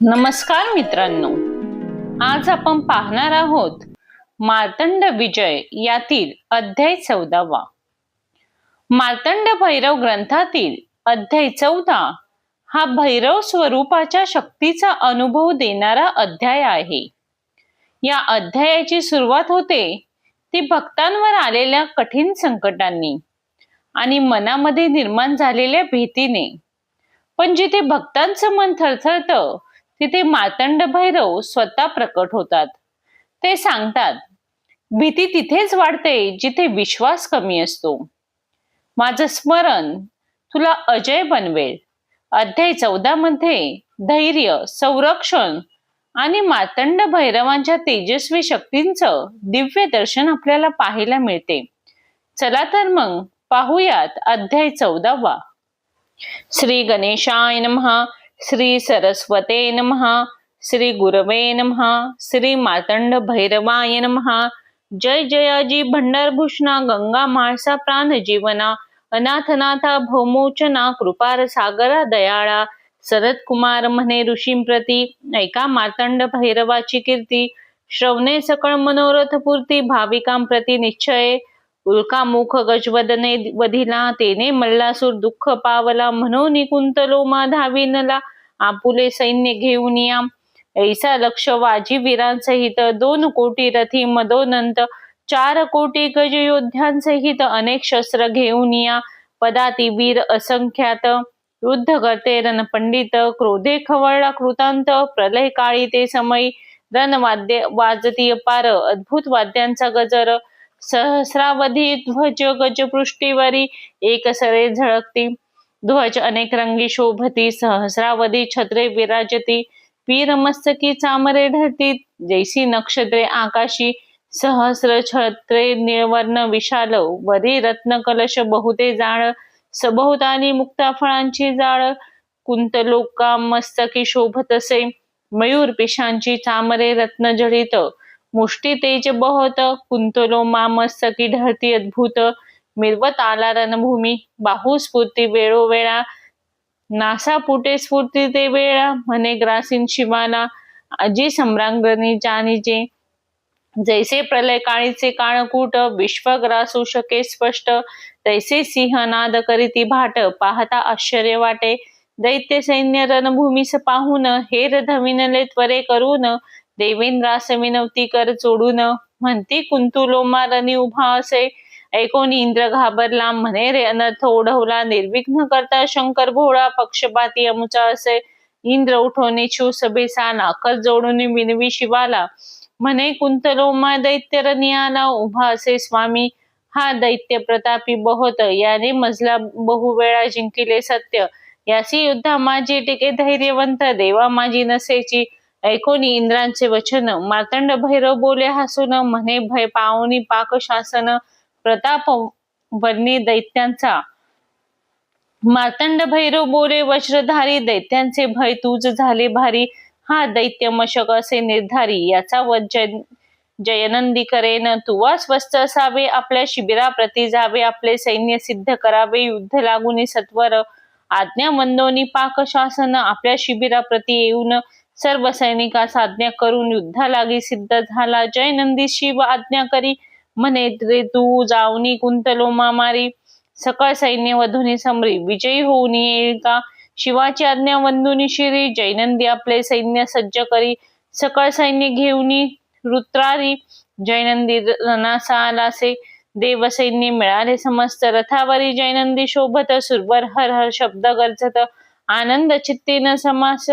नमस्कार मित्रांनो. आज आपण पाहणार आहोत मार्तंड विजय यातील अध्याय चौदावा. मार्तंड भैरव ग्रंथातील अध्याय चौदा हा भैरव स्वरूपाच्या शक्तीचा अनुभव देणारा अध्याय आहे. या अध्यायाची सुरुवात होते ती भक्तांवर आलेल्या कठीण संकटांनी आणि मनामध्ये निर्माण झालेल्या भीतीने. पण जिथे भक्तांचं मन थरथरतं तिथे मार्तंड भैरव स्वतः प्रकट होतात. ते सांगतात भीती तिथेच वाढते जिथे विश्वास कमी असतो. माझं स्मरण तुला अजय बनवेल. अध्याय चौदा मध्ये धैर्य संरक्षण आणि मार्तंड भैरवांच्या तेजस्वी शक्तींचं दिव्य दर्शन आपल्याला पाहायला मिळते. चला तर मग पाहूयात अध्याय चौदावा. श्री गणेशाय महा श्री सरस्वते नमः श्री गुरवे नमः श्री मार्तंड भैरवाय नमः जय जयाजी भंडारभूषणा गंगा माळसा प्राण जीवना अनाथनाथा भौमोचना कृपार सागरा दयाळा शरद कुमार म्हणे ऋषींप्रती ऐका मार्तंड भैरवाची कीर्ती श्रवणे सकळ मनोरथ पूर्ती भाविकांप्रती निश्चय उल्कामुख गजवदने वधिला तेने मल्लासूर दुःख पावला म्हणून कुंतलो मा धाविनला आपुले सैन्य घेऊन या. ऐसा लक्ष वाजी वीरांसहित दोन कोटी रथी मदोनंत चार कोटी गज योद्ध्यांसहित अनेक शस्त्र घेऊन या. पदाती वीर असंख्यात युद्ध करते रणपंडित क्रोधे खवळला कृतांत प्रलय काळी ते समयी रणवाद्य वाजती पार अद्भुत वाद्यांचा गजर सहस्रावधी ध्वज गजपृष्टीवरी एक सरे झळकती। ध्वज अनेक रंगी शोभती सहस्रावधी छत्रे विराजती। पीर मस्तकी चामरे ढळती जैसी नक्षत्रे आकाशी। सहस्र छत्रे निळवर्ण विशाल वरी रत्न कलश बहुते जाळ सभोवताली मुक्ता फळांची जाळ कुंतलोका मस्तकी शोभत असे। मयूर पिशांची चामरे रत्न जडित मुष्टी तेज बहत कुंतलो मामस्तकी ढळती अद्भुत मिरवत आला रणभूमी बाहुस्फूर्ती वेळोवेळा नासा पुटे स्फूर्ती ते वेळा म्हणे ग्रासीन शिवाला अजी सम्रांगणी जाणीजे. जैसे प्रलय काळीचे काळकूट विश्व ग्रासू शके स्पष्ट तैसे सिंह सिंहनाद करीती भाट पाहता आश्चर्य वाटे. दैत्य सैन्य रणभूमीस पाहून हेर धविनले त्वरे करून देवेंद्रास विनवती कर चोडून. म्हणती कुंतुलोमा रणी उभा असे. ऐकून इंद्र घाबरला. म्हणे रे अनर्थ ओढवला निर्विघ्न करता शंकर भोळा. पक्षपाती अमुचा असे. इंद्र उठवणे शिव सभेसा नाकर जोडून विनवी शिवाला. म्हणे कुंतलोमा दैत्य रनियाला आला उभा असे स्वामी. हा दैत्य प्रतापी बहोत. याने मजला बहुवेळा जिंकिले सत्य. यासी युद्धा माझी टिके धैर्यवंत. देवा माझी नसेची. ऐकून इंद्रांचे वचन मार्तंड भैरव बोले हसून म्हणे भय पावनी पाक शासन प्रताप वर्णी दैत्यांचा. मार्तंड भैरव बोले वज्रधारी दैत्यांचे भय तूच झाले भारी. हा दैत्य मशक असे निर्धारी. याचा वध जयनंदी करेन. तुवा स्वस्त असावे आपल्या शिबिराप्रती जावे आपले सैन्य सिद्ध करावे युद्ध लागून सत्वर आज्ञा मंदोनी पाक शासन आपल्या शिबिराप्रती येऊन सर्व सैनिकास आज्ञा करून युद्धालागी सिद्ध झाला. जय नंदी शिव आज्ञा करी म्हणे रे तू जावनी कुंतलो मामारी सकळ सैन्य वधुनी समरी. विजयी होऊन येईल का? शिवाची आज्ञा वंदुनी शिरी. जैनंदी आपले सैन्य सज्ज करी. सकळ सैन्य घेऊनी रुत्रारी जैनंदी रणासा आलासे देव सैन्य मिळाले समस्त रथावरी. जैनंदी शोभत सुरवर हर हर शब्द गरजत. आनंद चित्तेन समास.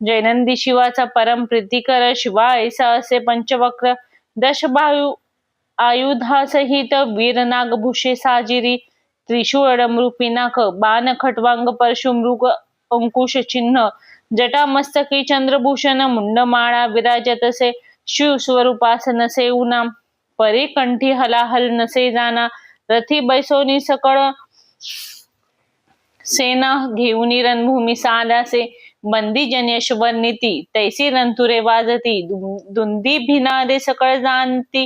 जैनंदी शिवाचा परम प्रीतिकर शिवा ऐसा असे पंचवक्र दशभायू आयुधासहित वीर नागभूषे साजिरी त्रिशूळ डमरू बाण खटवांग परशुमृग अंकुश चिन्ह जटा मस्तकी चंद्रभूषण मुंडमाळा विराजत असे शिव स्वरूपास नसे उना परी कंठी हलाहल नसे जाना रथी बैसोनी सकळ सेना घेऊनी रणभूमी सालासे बंदी जनेश्वर नीती तैसी रंतुरे वाजती दुंदी भिनादे सकळ जाणती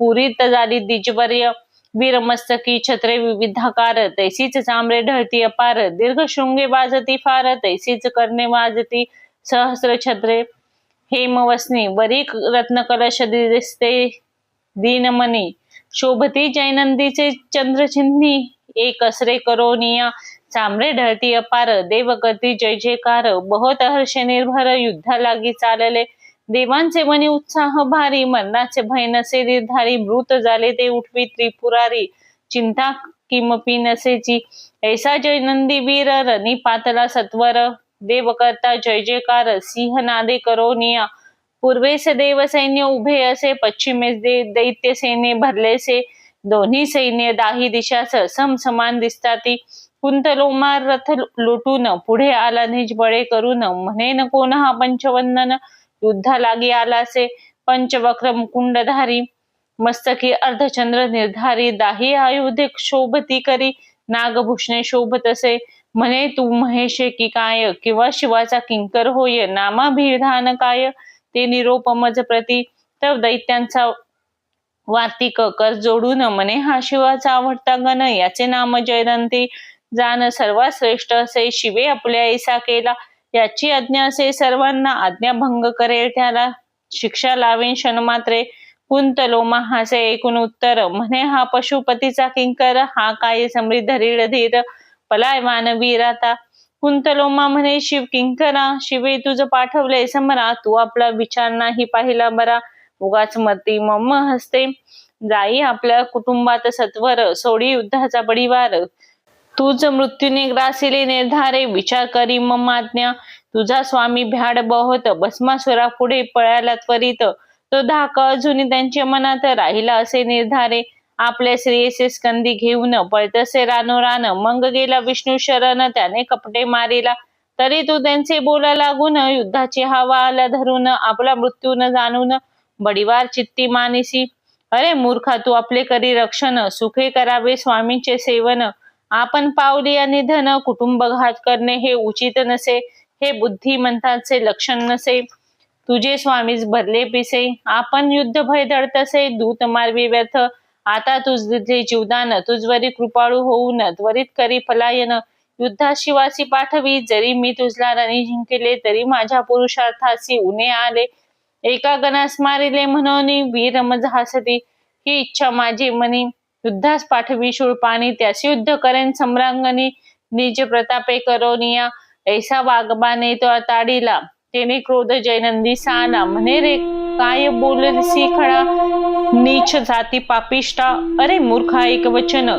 पुरी झाली दिजवर्य वीरमस्तकी छत्रे विविधाकार तैसीच चांबरे ढळती अपार दीर्घ शृंगे वाजती फार तैसीच करणे वाजती सहस्र छत्रे हेमवसनी वरी रत्नकलश दिसते दीनमणी शोभती जैनंदीचे चंद्रचिन्ही एक असरे करोनिया चांबरे ढळती अपार देव करती जय जयकार बहुत हर्ष निर्भर युद्धा लागी चालले. देवांचे मनी उत्साह भारी मरणाचे भय नसे निर्धारी मृत झाले ते उठवी त्रिपुरारी. चिंता किमपी नसेची. ऐसा जय नंदी वीर रनी पातला सत्वर. देव करता जय जयकार सिंह नादे करोनिया पूर्वेस देव सैन्य उभे असे पश्चिमेस दे दैत्य सैन्य भरलेसे. दोन्ही सैन्य दाही दिशास सम समान दिसताती. कुंतलोमार रथ लुटून पुढे आला निज बळे करून. म्हणे न कोण हा पंचवंदन? युद्धा लागी आलासे पंचवक्र मुकुंडधारी. मस्तकी अर्धचंद्र निर्धारी. दाही आयुधे शोभती करी. नागभूषणे शोभत असे म्हणे तू महेशे की काय? किंवा शिवाचा किंकर होय? नामाभिधान काय? ते निरोप मज प्रती. तर दैत्यांचा वार्तिक कर जोडून. म्हणे हा शिवाचा आवडता गण. याचे नाम जयदंती. जाण सर्वात श्रेष्ठ असे शिवे आपल्या ऐसा केला याची आज्ञा असे सर्वांना. आज्ञाभंग करेल त्याला. शिक्षा लावेन क्षणमात्रे. कुंतलोमा हासे एकूण उत्तर. म्हणे हा पशुपतीचा किंकर. हा काय समृद्ध रीड धीर. पलाय मानवीर आता कुंतलोमा म्हणे शिव किंकरा. शिवे तुझं पाठवलंय समरा. तू आपला विचार नाही पाहिला बरा. उगाच मती मम्म हसते. जाई आपल्या कुटुंबात सत्वर. सोडी युद्धाचा बडीवार. तूच मृत्यूने ग्रासिले निर्धारे विचार करी ममाज्ञा तुझा स्वामी भ्याड बहोत भस्मासुरा पुढे पळायला त्वरित. तो धाक अजून त्यांच्या मनात राहिला असे निर्धारे. आपल्या श्रेयसे स्कंदी घेऊन पळतसे रानो रान. मंग गेला विष्णू शरण त्याने कपटे मारिला. तरी तू त्यांचे बोला लागून युद्धाची हवा आला धरून आपला मृत्यू न जाणून बडीवार चित्ती मानिसी. अरे मूर्खा तू आपले करी रक्षण सुखे करावे स्वामींचे सेवन. आपण पावली आणि धन कुटुंब घात करणे हे उचित नसे हे बुद्धिमंताचे लक्षण नसे. तुझे स्वामीच भरले पिसे. आपण युद्ध भय दडतसे दूत मारवी व्यर्थ. आता तुझे जीवदान तुझवरी कृपाळू होऊन त्वरित करी पलायन. युद्धाशिवासी पाठवी जरी मी तुझला रणी जिंकले तरी माझ्या पुरुषार्थासी उणे आले. एका गणास मारिले म्हणून वीर मज हसती ही इच्छा माझी मनी. युद्धास पाठवी शूळपाणी त्यास युद्ध करेन. सम्रांगणी निज प्रतापे करोनिया ऐसा वागबाने तो ताडीला तेने क्रोध जयनंदी साना. म्हणे रे काय बोलसी खडा नीच जाती पापिष्टा अरे मूर्खा एक वचन.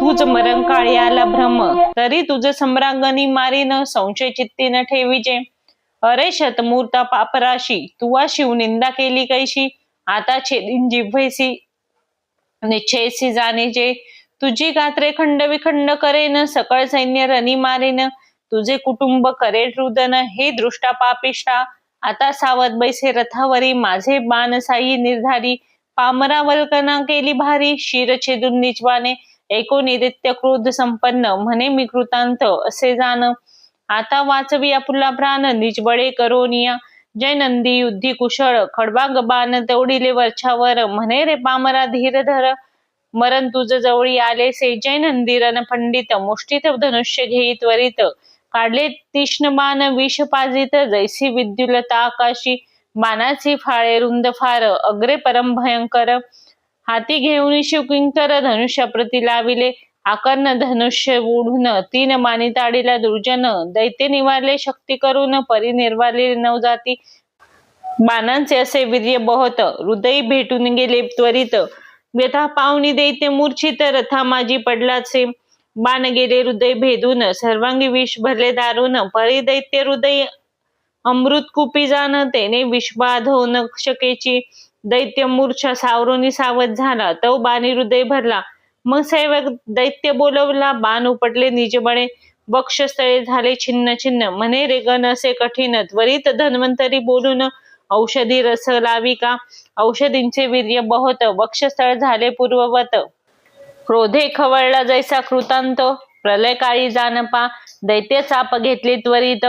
तुझ मरण काळ्याला भ्रम. तरी तुझ सम्रांगणी मारीन संशय चित्ती न ठेवीजे. अरे शतमूर्ता पापराशी तुवा शिवनिंदा केली कैशी? आता छेदिन जिव्हैसी. निश्चयसी जाणीजे तुझी गात्रे खंड विखंड करेन सकळ सैन्य रनी मारेन तुझे कुटुंब करे रुदन हे दृष्टा पापिष्टा. आता सावध बैसे रथावरी माझे बाण साई निर्धारी. पामरा वल्कना केली भारी शिर छेदून निजवाने. एको क्रोध संपन्न म्हणे मी कृतांत असे जाण आता वाचवी आपुला प्राण निजबळे करोनिया. जय नंदी युद्धी कुशळ खडबाग बाण तेवढिले वरछावर म्हणे रे पामरा धीर धर मरण तुझ जवळी आले से जय नंदी रण पंडित मुष्टीत धनुष्य घेई त्वरित काढले तीक्ष्ण बाण विष पाजित जैसी विद्युलता आकाशी बाणाची फाळे रुंद फार अग्रे परम भयंकर हाती घेऊन शिवकिंकर धनुष्य प्रती लाविले आकर्ण धनुष्य ओढून तीन मानिताडीला दुर्जन दैत्य निवारले शक्ती करून परिनिर्वारले नवजाती. बाणांचे असे वीर्य बहुत हृदय भेटून गेले त्वरित. व्यथा पावनी दैत्य मूर्छित रथा माझी पडलाचे. बाण गेले हृदय भेदून सर्वांगी विष भरले दारून परी दैत्य हृदय अमृत कुपी जाण तेने विषबाध होऊन शकेची. दैत्य मूर्छा सावरोनी सावध झाला तो बाणी हृदय भरला. मग सैवक दैत्य बोलवला बाण उपटले निजबळे वक्षस्थळे झाले छिन्न छिन्न. म्हणे रे गण असे कठीण. त्वरित धन्वंतरी बोलून औषधी रस लावी का? औषधींचे वीर्य बहोत. वक्षस्थळ झाले पूर्ववत. क्रोधे खवळला जैसा कृतांत. प्रलयकाळी जानपा दैत्य चाप घेतले त्वरित.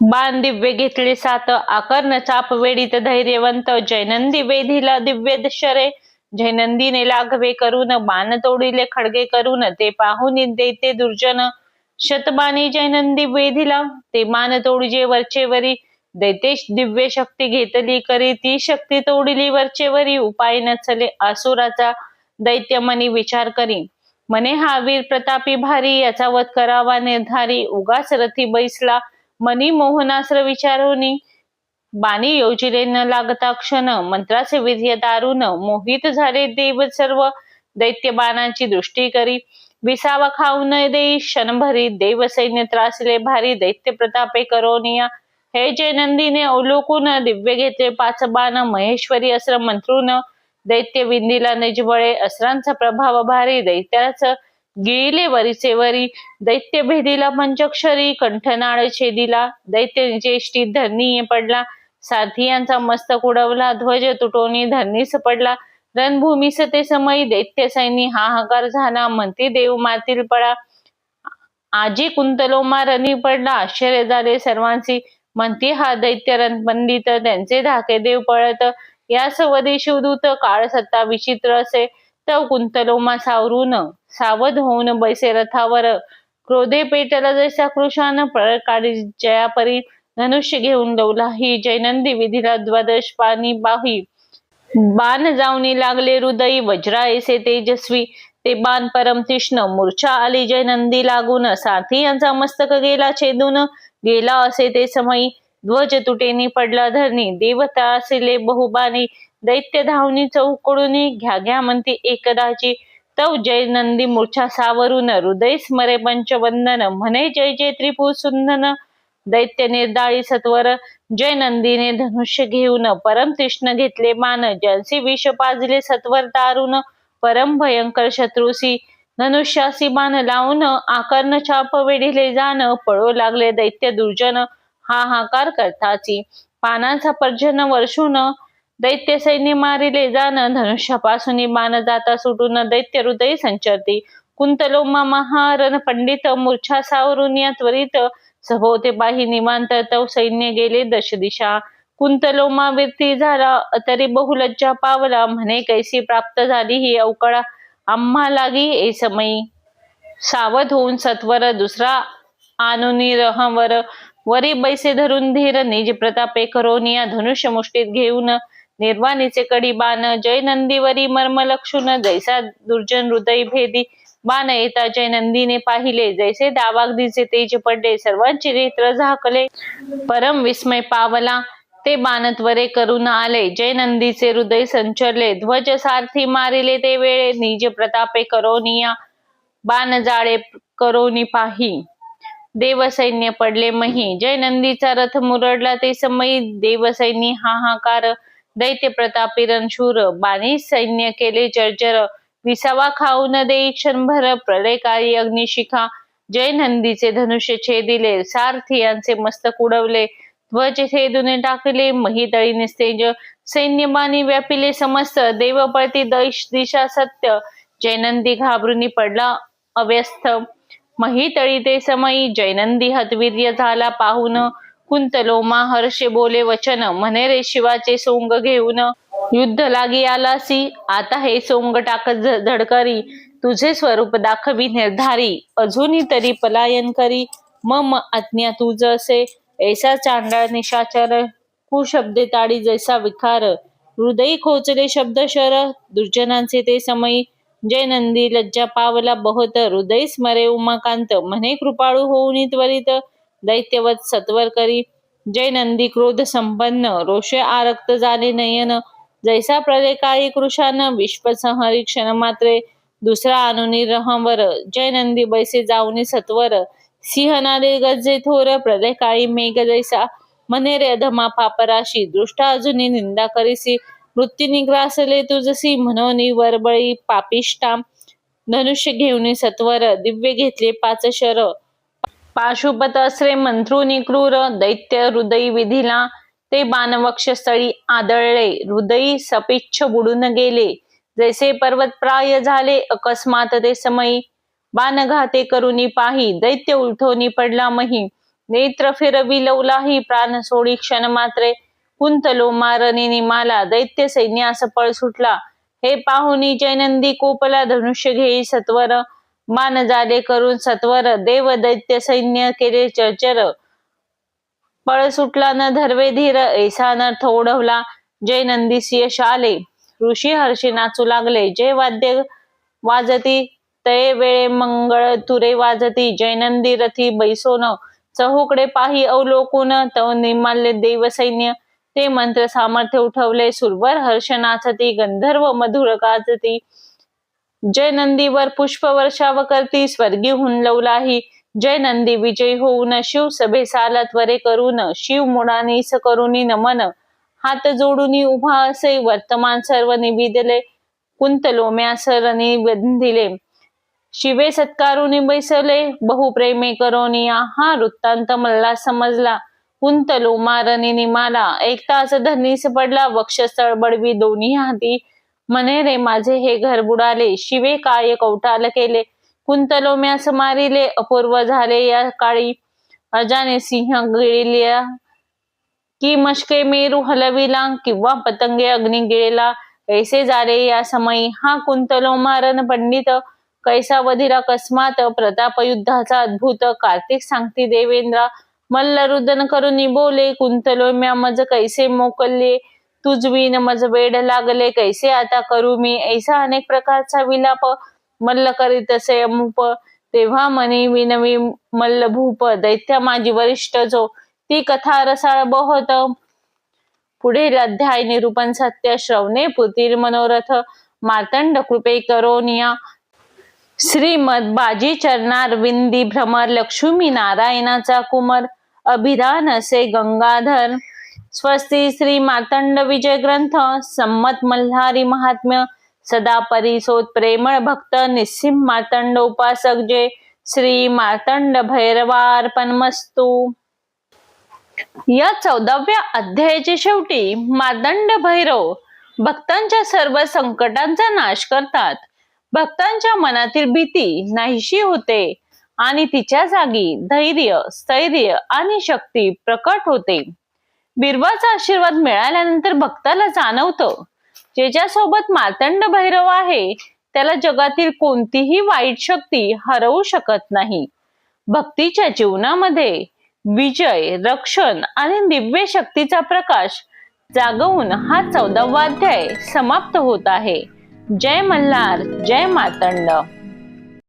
बाण दिव्य घेतले सात. आकर्ण चाप वेडीत धैर्यवंत. जैनंदी वेधीला दिव्य शरे. जैनंदीने लाघवे करून बाण तोडिले खडगे करून ते पाहून देते दुर्जन शतबाणी जैनंदी वेधीला ते मान तोडजे वरचेवरी दैते दिव्य शक्ती घेतली करी ती शक्ती तोडिली वरचेवरी उपाय नसले आसुराचा दैत्य मनी विचार करी मने हा वीर प्रतापी भारी याचा वध करावा निर्धारी उगाच रथी बैसला मनी मोहनास्त्र विचारोनी बाणी योजिले न लागता क्षण मंत्राचे विधी दारुण मोहित झाले देव सर्व दैत्य बाणांची दृष्टी करी. विसावा खाऊ न देई क्षणभरी देव सैन्य त्रासले भारी दैत्य प्रतापे करोनिया. हे जे नंदीने अवलोकून दिव्य घेतले पाच बाण महेश्वरी अस्त्र मंत्रून दैत्य विंदीला निजबळे अस्त्रांचा प्रभाव भारी दैत्याच गिळले वरीचे वरी. दैत्य भेदीला पंचक्षरी कंठनाळ छेदिला. दैत्य ज्येष्ठी धरणी पडला. साथी यांचा मस्तक उडवला ध्वज तुटोनी धरणी पडला रणभूमीस ते समयी दैत्य सैनी हाहाकार झाला. म्हणती देव मातील पडा आजी कुंतलोमा रणी पडला. आश्चर्य झाले सर्वांची म्हणती हा दैत्य रणपंडित त्यांचे धाके देव पळत. या सवदी शिवदूत काळ सत्ता विचित्र असे. तव कुंतलोमा सावरून सावध होऊन बैसे रथावर. क्रोधे पेटला जैसा कृशान काळी जयापरी. धनुष्य घेऊन लवला ही जैनंदी विधीला द्वादश पाणी बाही. बाण जाऊनी लागले हृदयी. वज्रा ऐसे तेजस्वी. ते बाण परम तीक्ष्ण. मूर्छा आली जयनंदी लागून. साथी यांचा मस्तक गेला छेदून. गेला असे ते समयी. ध्वज तुटेनी पडला धरणी. देवता असेले बहुबानी दैत्य धावनी चौकडून. घ्या घ्या म्हणती एकदाची. तव जय नंदी मूर्छा सावरून. हृदय स्मरे पंचवंदन. म्हणे जय जय त्रिपू सुंदन दैत्य निर्दाळी सत्वर जय नंदीने धनुष्य घेऊन परम तीक्ष्ण घेतले मान. जलसी विष पाजले सत्वर तारून परम भयंकर शत्रुसी धनुष्यासी बाण लावून आकर्ण छाप वेढिले जाण. पळो लागले दैत्य दुर्जन हाहाकार करताची. पानांचा पर्जन वर्षून दैत्य सैन्य मारिले जाण. धनुष्यापासून बाण जाता सुटून दैत्य हृदय संचरती. कुंतलोमा महारण पंडित मूर्छा सावरून या त्वरित सभोवते बाही निवांत तव सैन्य गेले दश दिशा. कुंतलोमा व्यक्ती झाला तरी बहुलज्जा पावला म्हणे कैसी प्राप्त झाली ही अवकळा. आम्हा लागी ए समयी. सावध होऊन सत्वर दुसरा आनुनी रहवर. वरी बैसे धरून धीर निज प्रतापे करोनिया धनुष्य मुष्टीत घेऊन. निर्वाणीचे कडी बाण जय नंदीवरी मर्म लक्षून जैसा दुर्जन हृदय भेदी. बाण येता जय नंदीने पाहिले जैसे दावागदीचे तेज पडले सर्वांची चरित्र झाकले. परम विस्मय पावला ते बाणत्वरे करून आले. जय नंदीचे हृदय संचरले ध्वज सारथी मारिले ते वेळे निज प्रतापे करोनिया बाण जाळे करोनी पाही देवसैन्य पडले मही जय नंदीचा रथ मुरडला ते समयी देवसैनी हाहाकार दैत्य प्रतापी रणशूर बाणी सैन्य केले जर्जर विसावा खाऊ न देई क्षणभर प्रलयकारी अग्निशिखा जय नंदीचे धनुष्य छेदिले सारथियांचे मस्तक उडवले. ध्वज छेदुने टाकले महितळी निस्तेज. सैन्यमानी व्यापिले समस्त देवपळती दैश दिशा सत्य. जयनंदी घाबरुनी पडला अव्यस्त. महितळी ते समयी जैनंदी हतवीर्य झाला पाहून. कुंतलोमा हर्षे बोले वचन म्हणे रे शिवाचे सोंग घेऊन युद्ध लागी आलासी. आता हे सोंग टाकत धडकरी. तुझे स्वरूप दाखवी निर्धारी. अजूनही तरी पलायन करी. मम आज्ञा तुझ असे. ऐसा चांडाळ निशाचर कुशब्दे ताडी जैसा विकार. हृदयी खोचले शब्द शर दुर्जनांचे ते समयी. जय नंदी लज्जा पावला बहुत हृदय स्मरे उमाकांत. म्हणे कृपाळू होऊन त्वरित. दैत्यवत सत्वर करी जय नंदी क्रोध संपन्न रोषे आरक्त झाले नयन जैसा प्रलेकाळी कृषान विश्वसंहरी क्षण मात्रे दुसरा अनुनी रहवर जय नंदी बैसे जाऊनी सत्वर सिंहनादे गजे थोर प्रलय काळी मेघ जैसा मने रे अधमा पापराशी दृष्टा अजूनी निंदा करीसी मृत्यू निग्रासले तुझसी म्हणून वरबळी पापिष्टाम धनुष्य घेऊन सत्वर दिव्य घेतले पाच शर पाशुपत असरे मंत्रुनी क्रूर दैत्य हृदयी विधीला ते बाणवक्षस्थळी आदळले हृदयी सपिच्छ बुडून गेले. जैसे पर्वत प्राय झाले अकस्मात ते समयी. बाणघाते करुनी पाही दैत्य उलथोनी पडला मही. नेत्र फिरवी लवलाही प्राण सोडी क्षण मात्रे. कुंतलो मारणी निमाला दैत्य सैन्यास पळ सुटला. हे पाहुनी जयनंदी कोपला धनुष्य घेई सत्वर. मान जाले करून सत्वर देव दैत्य सैन्य केले चर्चर. पळ सुटला न धर्वे धीर ऐसा नर्थ ओढवला जय नंदीस यश आले ऋषी हर्षी नाचू लागले जय वाद्य वाजती तये वेळे मंगळ तुरे वाजती. जय नंदी रथी बैसोन चहूकडे पाही अवलोकून तव निमाल्य देव सैन्य. ते मंत्र सामर्थ्य उठवले सुरवर हर्ष नाचती गंधर्व मधुर गाजती. जय नंदीवर पुष्पवर्षाव करती स्वर्गी हुंलवलाही जय नंदी विजयी होऊन शिव सभे त्वरे करून शिव मुडानीस करुनी नमन. हात जोडून उभा असे वर्तमान सर्व निविदले. कुंतलोम्या सरणी बंधिले शिवे सत्कारुनी बैसले. बहुप्रेमे करोनिया हा वृत्तांत मल्ला समजला. कुंत लोमारणी निमाला. एक तास धरणीस पडला. वक्षस्थळ बडवी दोन्ही हाती. म्हणे रे माझे हे घर बुडाले शिवे काय कौटाल केले? कुंतलोम्यास मारिले अपूर्व झाले या काळी. अजाने सिंह गिळिल्या की मशके मेरू हलविला किंवा पतंगे अग्नी गिळेला. कैसे झाले या समयी? हा कुंतलोमारन पंडित. कैसा वधीर अकस्मात प्रताप युद्धाचा अद्भुत. कार्तिक सांगती देवेंद्र मल्ल रुदन करून निबोले कुंतलोम्या मज कैसे मोकलले तुझवीन मज वेड लागले कैसे आता करू मी? ऐसा अनेक प्रकारचा विलाप मल्ल करीत असे मुप तेव्हा मनी विनवी मल्ल भूप दैत्य माझी वरिष्ठ जो ती कथा रसाळ बहोत. पुढील अध्याय निरूपण सत्य श्रवणे पुतील मनोरथ मार्तंड कृपे करोनिया श्रीमद बाजी चरणार विंदी भ्रमर लक्ष्मी नारायणाचा कुमर अभिधान असे गंगाधर. स्वस्ती श्री मार्तंड विजय ग्रंथ संमत मल्हारी महात्म्य सदा परिसोत प्रेमळ भक्त निस्सिम मार्तंड उपासक जे श्री मार्तंड भैरवार्पणमस्तू या चौदाव्या अध्यायाच्या शेवटी मातंड भैरव भक्तांच्या सर्व संकटांचा नाश करतात. भक्तांच्या मनातील भीती नाहीशी होते आणि तिच्या जागी धैर्य स्थैर्य आणि शक्ती प्रकट होते. बिरवाचा आशीर्वाद मिळाल्यानंतर भक्ताला जाणवतं. ज्याच्यासोबत मार्तंड भैरव आहे त्याला जगातील कोणतीही वाईट शक्ती हरवू शकत नाही. भक्तीच्या जीवनामध्ये विजय रक्षण आणि दिव्य शक्तीचा प्रकाश जागवून हा चौदावा अध्याय समाप्त होत आहे. जय मल्हार जय मार्तंड.